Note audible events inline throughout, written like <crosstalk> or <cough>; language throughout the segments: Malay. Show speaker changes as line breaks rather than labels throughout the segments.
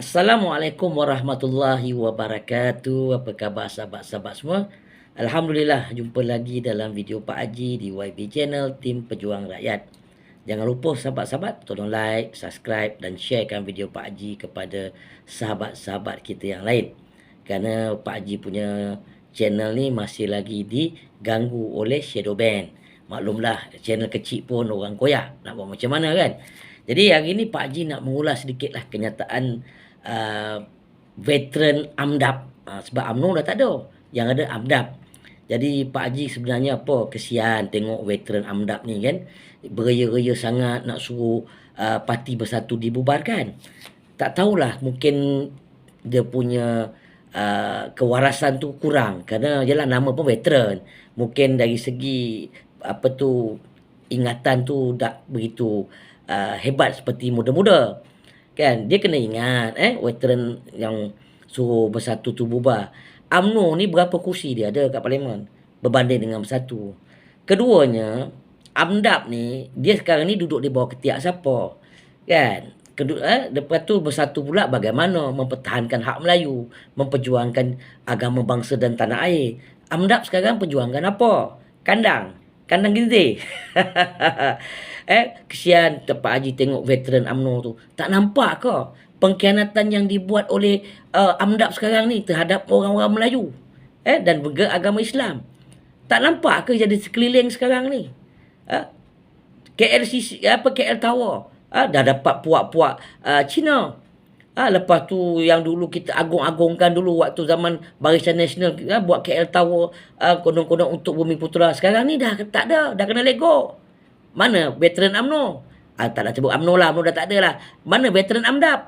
Assalamualaikum warahmatullahi wabarakatuh. Apa khabar sahabat-sahabat semua? Alhamdulillah jumpa lagi dalam video Pak Haji di YB Channel Tim Pejuang Rakyat. Jangan lupa sahabat-sahabat tolong like, subscribe dan sharekan video Pak Haji kepada sahabat-sahabat kita yang lain. Kerana Pak Haji punya channel ni masih lagi diganggu oleh shadow ban. Maklumlah channel kecil pun orang koyak. Nak buat macam mana kan? Jadi hari ni Pak Haji nak mengulas sedikitlah kenyataan uh, veteran AMDAP. Uh, sebab UMNO dah tak ada. Yang ada AMDAP. Jadi Pak Haji sebenarnya apa? Kesian tengok veteran AMDAP ni kan? Beria-ria sangat nak suruh uh, parti bersatu dibubarkan. Tak tahulah mungkin dia punya uh, kewarasan tu kurang. Kerana jelah nama pun veteran. Mungkin dari segi apa tu ingatan tu tak begitu uh, hebat seperti muda-muda Kan? Dia kena ingat eh veteran yang suruh bersatu tu bubar. UMNO ni berapa kursi dia ada kat parlimen berbanding dengan bersatu. Keduanya, AMDAP ni dia sekarang ni duduk di bawah ketiak siapa? Kan? Kedua, eh, lepas tu bersatu pula bagaimana mempertahankan hak Melayu, memperjuangkan agama bangsa dan tanah air. AMDAP sekarang perjuangkan apa? Kandang. Kandang ginti. <laughs> eh, kesian Tepak Haji tengok veteran UMNO tu. Tak nampak ke pengkhianatan yang dibuat oleh uh, AMDAP sekarang ni terhadap orang-orang Melayu eh, dan juga agama Islam. Tak nampak ke jadi sekeliling sekarang ni? Eh, KLCC, apa KL Tower eh, dah dapat puak-puak uh, Cina. Ha, lepas tu yang dulu kita agung-agungkan dulu waktu zaman Barisan Nasional ha, buat KL Tower ha, kodong-kodong untuk Bumi Putera. Sekarang ni dah tak ada, dah kena lego. Mana veteran AMNO? Ha, tak nak sebut AMNO lah, AMNO dah tak ada lah. Mana veteran AMDAP?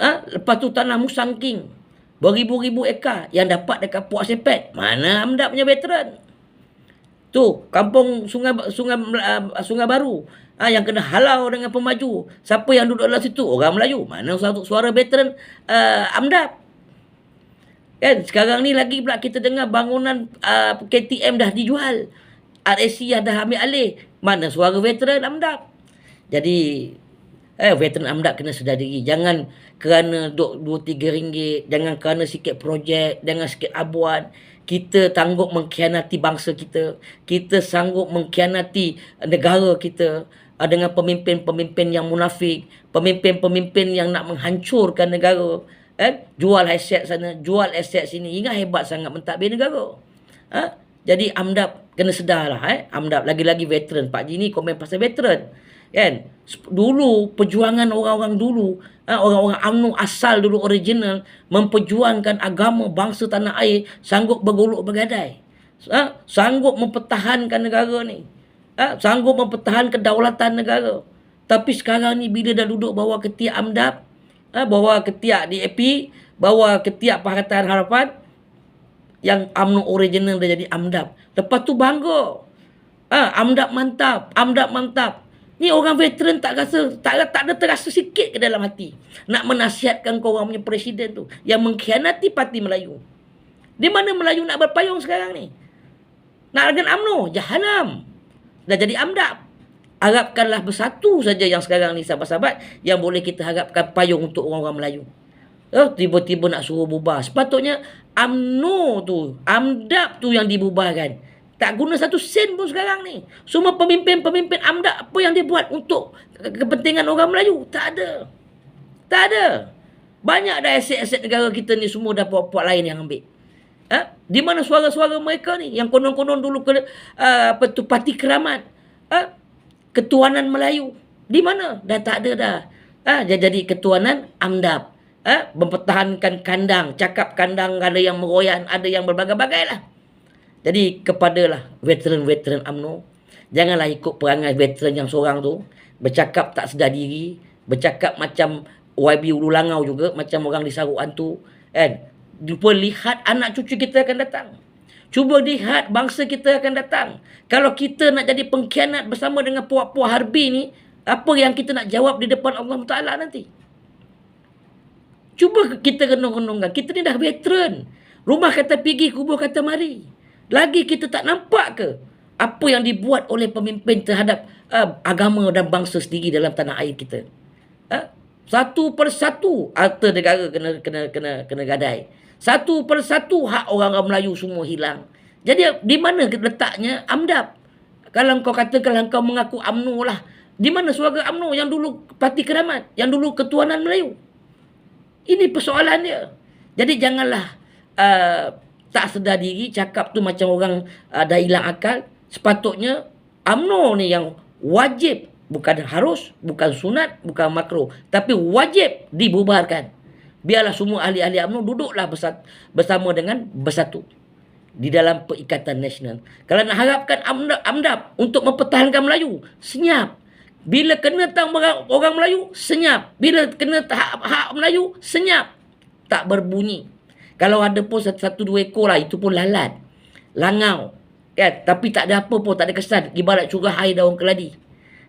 Ha, lepas tu tanah Musang King. Beribu-ribu ekar yang dapat dekat Puak Sepet. Mana AMDAP punya veteran? Tu, kampung Sungai Sungai uh, Sungai Baru ha, yang kena halau dengan pemaju. Siapa yang duduk dalam situ? Orang Melayu. Mana suara, suara veteran uh, AMDAP? Kan sekarang ni lagi pula kita dengar bangunan uh, KTM dah dijual. RSC dah ambil alih. Mana suara veteran AMDAP? Jadi eh veteran AMDAP kena sedar diri. Jangan kerana duk 2 3 ringgit, jangan kerana sikit projek, jangan sikit abuan kita tangguh mengkhianati bangsa kita. Kita sanggup mengkhianati negara kita. Ah, dengan pemimpin-pemimpin yang munafik, pemimpin-pemimpin yang nak menghancurkan negara, eh, jual aset sana, jual aset sini, ingat hebat sangat mentadbir negara. Ha? Jadi AMDAP kena sedarlah eh. AMDAP lagi-lagi veteran. Pak Ji ni komen pasal veteran. Kan? Dulu perjuangan orang-orang dulu, ha, orang-orang UMNO asal dulu original memperjuangkan agama bangsa tanah air sanggup bergolok bergadai. Ha? Sanggup mempertahankan negara ni ha, sanggup mempertahankan kedaulatan negara. Tapi sekarang ni bila dah duduk bawah ketiak AMDAP, bawah ketiak DAP, bawah ketiak Pakatan Harapan, yang UMNO original dah jadi AMDAP. Lepas tu bangga. Ha, AMDAP mantap, AMDAP mantap. Ni orang veteran tak rasa tak tak ada terasa sikit ke dalam hati nak menasihatkan kau orang punya presiden tu yang mengkhianati parti Melayu. Di mana Melayu nak berpayung sekarang ni? Nak dengan AMNO, jahanam dah jadi amdap. Harapkanlah bersatu saja yang sekarang ni sahabat-sahabat yang boleh kita harapkan payung untuk orang-orang Melayu. Oh, tiba-tiba nak suruh bubar. Sepatutnya AMNO tu, AMDAP tu yang dibubarkan. Tak guna satu sen pun sekarang ni. Semua pemimpin-pemimpin AMDAP apa yang dia buat untuk kepentingan orang Melayu? Tak ada. Tak ada. Banyak dah aset-aset negara kita ni semua dah puak-puak lain yang ambil. Ha? Di mana suara-suara mereka ni yang konon-konon dulu ke uh, apa tu parti keramat. Ha? Ketuanan Melayu. Di mana? Dah tak ada dah. Ha? Jadi ketuanan AMDAP. Ha? Mempertahankan kandang. Cakap kandang ada yang meroyan, ada yang berbagai-bagai lah. Jadi kepadalah veteran-veteran UMNO. Janganlah ikut perangai veteran yang seorang tu. Bercakap tak sedar diri. Bercakap macam YB Ulu Langau juga. Macam orang disaruk hantu. Kan? Cuba lihat anak cucu kita akan datang. Cuba lihat bangsa kita akan datang. Kalau kita nak jadi pengkhianat bersama dengan puak-puak harbi ni, apa yang kita nak jawab di depan Allah Ta'ala nanti? Cuba kita renung-renungkan. Kita ni dah veteran. Rumah kata pergi, kubur kata mari. Lagi kita tak nampak ke apa yang dibuat oleh pemimpin terhadap uh, agama dan bangsa sendiri dalam tanah air kita? Uh, Satu persatu harta negara kena kena kena kena gadai. Satu persatu hak orang-orang Melayu semua hilang. Jadi di mana letaknya AMDAP? Kalau kau kata kalau kau mengaku UMNO lah. Di mana suara UMNO yang dulu Parti Keramat? Yang dulu Ketuanan Melayu? Ini persoalan dia. Jadi janganlah uh, tak sedar diri cakap tu macam orang uh, dah hilang akal. Sepatutnya UMNO ni yang wajib bukan harus, bukan sunat, bukan makro, tapi wajib dibubarkan. Biarlah semua ahli-ahli UMNO duduklah bersama dengan bersatu di dalam perikatan nasional. Kalau nak harapkan AMDAP, AMDAP untuk mempertahankan Melayu, senyap. Bila kena tang orang, orang Melayu, senyap. Bila kena hak, hak Melayu, senyap. Tak berbunyi. Kalau ada pun satu, satu dua ekor lah, itu pun lalat. Langau. Kan? Tapi tak ada apa pun, tak ada kesan. Ibarat curah air daun keladi.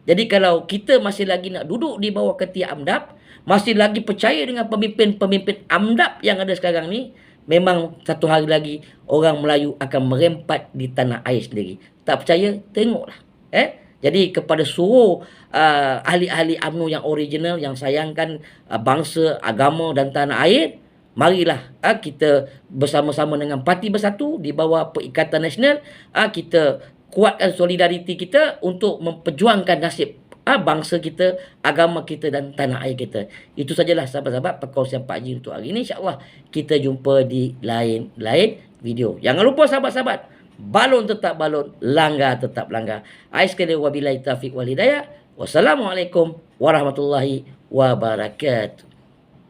Jadi kalau kita masih lagi nak duduk di bawah ketiak AMDAP, masih lagi percaya dengan pemimpin-pemimpin AMDAP yang ada sekarang ni, memang satu hari lagi orang Melayu akan merempat di tanah air sendiri. Tak percaya? Tengoklah. Eh? Jadi kepada seluruh uh, ahli-ahli UMNO yang original, yang sayangkan uh, bangsa, agama dan tanah air, marilah uh, kita bersama-sama dengan parti bersatu di bawah Perikatan Nasional uh, kita kuatkan solidariti kita untuk memperjuangkan nasib uh, bangsa kita, agama kita dan tanah air kita. Itu sajalah sahabat-sahabat perkongsian Pak Haji untuk hari ini. InsyaAllah kita jumpa di lain-lain video. Jangan lupa sahabat-sahabat, balon tetap balon, langgar tetap langgar. Ais sekali wabillahi taufiq wal hidayah. Wassalamualaikum warahmatullahi wabarakatuh.